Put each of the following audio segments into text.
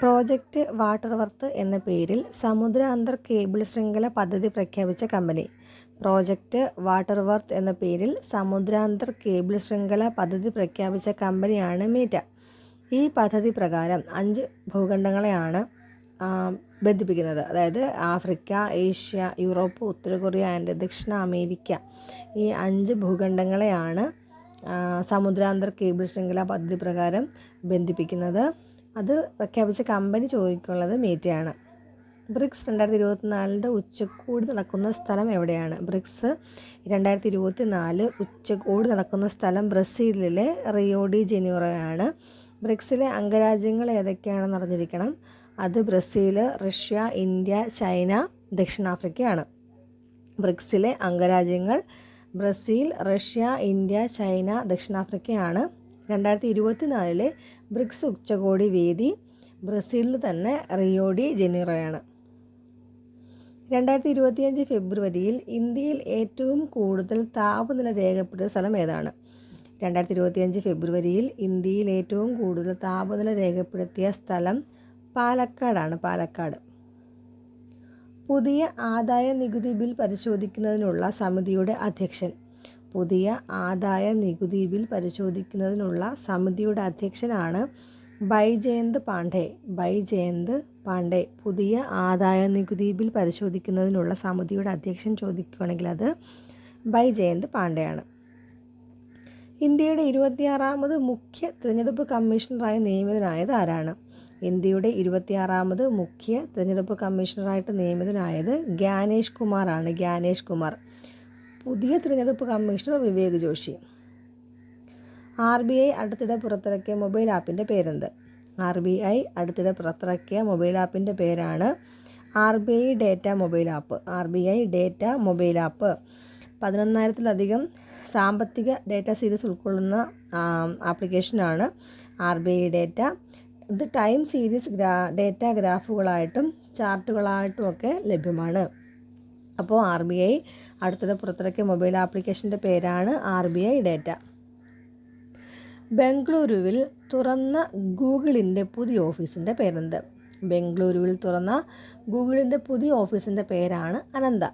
Project water worth എന്ന പേരിൽ സമുദ്ര അന്തർ കേബിൾ ശൃംഖല പദ്ധതി പ്രഖ്യാപിച്ച കമ്പനി. പ്രോജക്റ്റ് വാട്ടർ വർത്ത് എന്ന പേരിൽ സമുദ്രാന്തർ കേബിൾ ശൃംഖല പദ്ധതി പ്രഖ്യാപിച്ച കമ്പനിയാണ് മീറ്റ. ഈ പദ്ധതി പ്രകാരം അഞ്ച് ഭൂഖണ്ഡങ്ങളെയാണ് ബന്ധിപ്പിക്കുന്നത്. അതായത് ആഫ്രിക്ക ഏഷ്യ യൂറോപ്പ് ഉത്തര കൊറിയ ആൻഡ് ദക്ഷിണ അമേരിക്ക. ഈ അഞ്ച് ഭൂഖണ്ഡങ്ങളെയാണ് സമുദ്രാന്തർ കേബിൾ ശൃംഖല പദ്ധതി പ്രകാരം ബന്ധിപ്പിക്കുന്നത്. അത് പ്രഖ്യാപിച്ച കമ്പനി ചോദിക്കുള്ളത് മീറ്റയാണ്. ബ്രിക്സ് രണ്ടായിരത്തി ഇരുപത്തിനാലിന്റെ ഉച്ചകോടി നടക്കുന്ന സ്ഥലം എവിടെയാണ്? ബ്രിക്സ് രണ്ടായിരത്തി ഇരുപത്തി നാല് ഉച്ചകോടി നടക്കുന്ന സ്ഥലം ബ്രസീലിലെ റിയോഡി ജനീറോയാണ്. ബ്രിക്സിലെ അംഗരാജ്യങ്ങൾ ഏതൊക്കെയാണെന്ന് അറിഞ്ഞിരിക്കണം. അത് ബ്രസീൽ റഷ്യ ഇന്ത്യ ചൈന ദക്ഷിണാഫ്രിക്കയാണ്. ബ്രിക്സിലെ അംഗരാജ്യങ്ങൾ ബ്രസീൽ റഷ്യ ഇന്ത്യ ചൈന ദക്ഷിണാഫ്രിക്കയാണ്. രണ്ടായിരത്തി ഇരുപത്തിനാലിലെ ബ്രിക്സ് ഉച്ചകോടി വേദി ബ്രസീലിൽ തന്നെ റിയോഡി ജനീറോയാണ്. രണ്ടായിരത്തി ഇരുപത്തിയഞ്ച് ഫെബ്രുവരിയിൽ ഇന്ത്യയിൽ ഏറ്റവും കൂടുതൽ താപനില രേഖപ്പെടുത്തിയ സ്ഥലം ഏതാണ്? രണ്ടായിരത്തി ഇരുപത്തിയഞ്ച് ഫെബ്രുവരിയിൽ ഇന്ത്യയിൽ ഏറ്റവും കൂടുതൽ താപനില രേഖപ്പെടുത്തിയ സ്ഥലം പാലക്കാടാണ്. പാലക്കാട്. പുതിയ ആദായ നികുതി ബിൽ പരിശോധിക്കുന്നതിനുള്ള സമിതിയുടെ അധ്യക്ഷൻ പുതിയ ആദായ നികുതി ബിൽ പരിശോധിക്കുന്നതിനുള്ള സമിതിയുടെ അധ്യക്ഷനാണ് ബൈജയന്ത് പാണ്ഡെ. ബൈജയന്ത് പാണ്ഡെ പുതിയ ആദായ നികുതി ബിൽ പരിശോധിക്കുന്നതിനുള്ള സമിതിയുടെ അധ്യക്ഷൻ ചോദിക്കുകയാണെങ്കിൽ അത് ബൈജയന്ത് പാണ്ഡെയാണ്. ഇന്ത്യയുടെ ഇരുപത്തിയാറാമത് മുഖ്യ തിരഞ്ഞെടുപ്പ് കമ്മീഷണറായി നിയമിതനായത് ആരാണ്? ഇന്ത്യയുടെ ഇരുപത്തിയാറാമത് മുഖ്യ തിരഞ്ഞെടുപ്പ് കമ്മീഷണറായിട്ട് നിയമിതനായത് ഗ്യാനേഷ് കുമാറാണ്. ഗ്യാനേഷ് കുമാർ പുതിയ തിരഞ്ഞെടുപ്പ് commissioner Vivek Joshi. R B I അടുത്തിടെ പുറത്തിറക്കിയ മൊബൈൽ ആപ്പിന്റെ പേരെന്ത്? ആർ ബി ഐ അടുത്തിടെ പുറത്തിറക്കിയ മൊബൈൽ ആപ്പിന്റെ പേരാണ് R B I data mobile app. R B I data mobile app. പതിനൊന്നായിരത്തിലധികം സാമ്പത്തിക ഡേറ്റ സീരീസ് ഉൾക്കൊള്ളുന്ന ആപ്ലിക്കേഷനാണ് ആർ ബി ഐ ഡേറ്റ. ഇത് ടൈം സീരീസ് ഗ്രാ ഡേറ്റ ഗ്രാഫുകളായിട്ടും ചാർട്ടുകളായിട്ടുമൊക്കെ ലഭ്യമാണ്. അപ്പോൾ ആർ ബി ഐ അടുത്തത് പുറത്തിറക്കിയ മൊബൈൽ ആപ്ലിക്കേഷന്റെ പേരാണ് ആർ ബി ഐ ഡേറ്റ. ബംഗളൂരുവിൽ തുറന്ന ഗൂഗിളിന്റെ പുതിയ ഓഫീസിന്റെ പേരെന്ത്? ബംഗളൂരുവിൽ തുറന്ന ഗൂഗിളിന്റെ പുതിയ ഓഫീസിന്റെ പേരാണ് അനന്ത.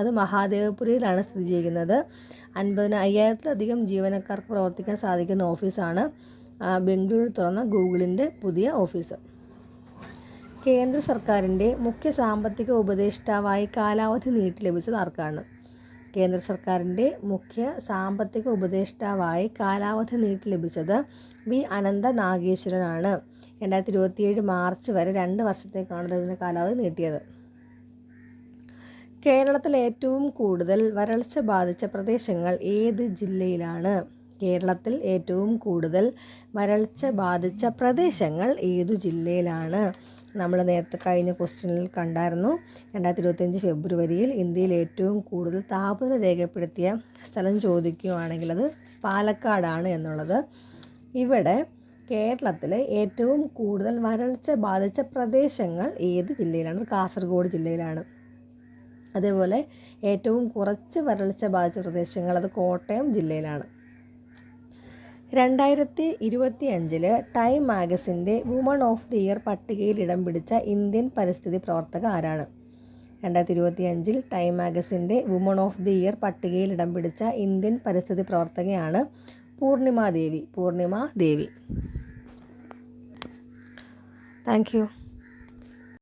അത് മഹാദേവപുരയിലാണ് സ്ഥിതി ചെയ്യുന്നത്. അൻപതിന് അയ്യായിരത്തിലധികം ജീവനക്കാർക്ക് പ്രവർത്തിക്കാൻ സാധിക്കുന്ന ഓഫീസാണ് ബംഗളൂരിൽ ബംഗളൂരു തുറന്ന ഗൂഗിളിന്റെ പുതിയ ഓഫീസ്. കേന്ദ്ര സർക്കാരിന്റെ മുഖ്യ സാമ്പത്തിക ഉപദേഷ്ടാവായി കാലാവധി നീട്ടി ലഭിച്ചത് ആർക്കാണ്? കേന്ദ്ര സർക്കാരിന്റെ മുഖ്യ സാമ്പത്തിക ഉപദേഷ്ടാവായി കാലാവധി നീട്ടി ലഭിച്ചത് വി അനന്ത നാഗേശ്വരനാണ്. രണ്ടായിരത്തി ഇരുപത്തിയേഴ് മാർച്ച് വരെ രണ്ട് വർഷത്തേക്കാണ് ഇതിന്റെ കാലാവധി നീട്ടിയത്. കേരളത്തിൽ ഏറ്റവും കൂടുതൽ വരൾച്ച ബാധിച്ച പ്രദേശങ്ങൾ ഏത് ജില്ലയിലാണ്? കേരളത്തിൽ ഏറ്റവും കൂടുതൽ വരൾച്ച ബാധിച്ച പ്രദേശങ്ങൾ ഏതു ജില്ലയിലാണ്? നമ്മൾ നേരത്തെ കഴിഞ്ഞ ക്വസ്റ്റ്യനിൽ കണ്ടായിരുന്നു. രണ്ടായിരത്തി ഇരുപത്തഞ്ച് ഫെബ്രുവരിയിൽ ഇന്ത്യയിൽ ഏറ്റവും കൂടുതൽ താപനില രേഖപ്പെടുത്തിയ സ്ഥലം ചോദിക്കുകയാണെങ്കിൽ അത് പാലക്കാടാണ് എന്നുള്ളത്. ഇവിടെ കേരളത്തിലെ ഏറ്റവും കൂടുതൽ വരൾച്ച ബാധിച്ച പ്രദേശങ്ങൾ ഏത് ജില്ലയിലാണ്? കാസർഗോഡ് ജില്ലയിലാണ്. അതേപോലെ ഏറ്റവും കുറച്ച് വരൾച്ച ബാധിച്ച പ്രദേശങ്ങൾ അത് കോട്ടയം ജില്ലയിലാണ്. രണ്ടായിരത്തി ഇരുപത്തി അഞ്ചിൽ ടൈം മാഗസിന്റെ വുമൺ ഓഫ് ദി ഇയർ പട്ടികയിൽ ഇടം പിടിച്ച ഇന്ത്യൻ പരിസ്ഥിതി പ്രവർത്തക ആരാണ്? രണ്ടായിരത്തി ഇരുപത്തി അഞ്ചിൽ ടൈം മാഗസിന്റെ വുമൺ ഓഫ് ദി ഇയർ പട്ടികയിൽ ഇടം പിടിച്ച ഇന്ത്യൻ പരിസ്ഥിതി പ്രവർത്തകയാണ് പൂർണിമ ദേവി. പൂർണിമ ദേവി. താങ്ക്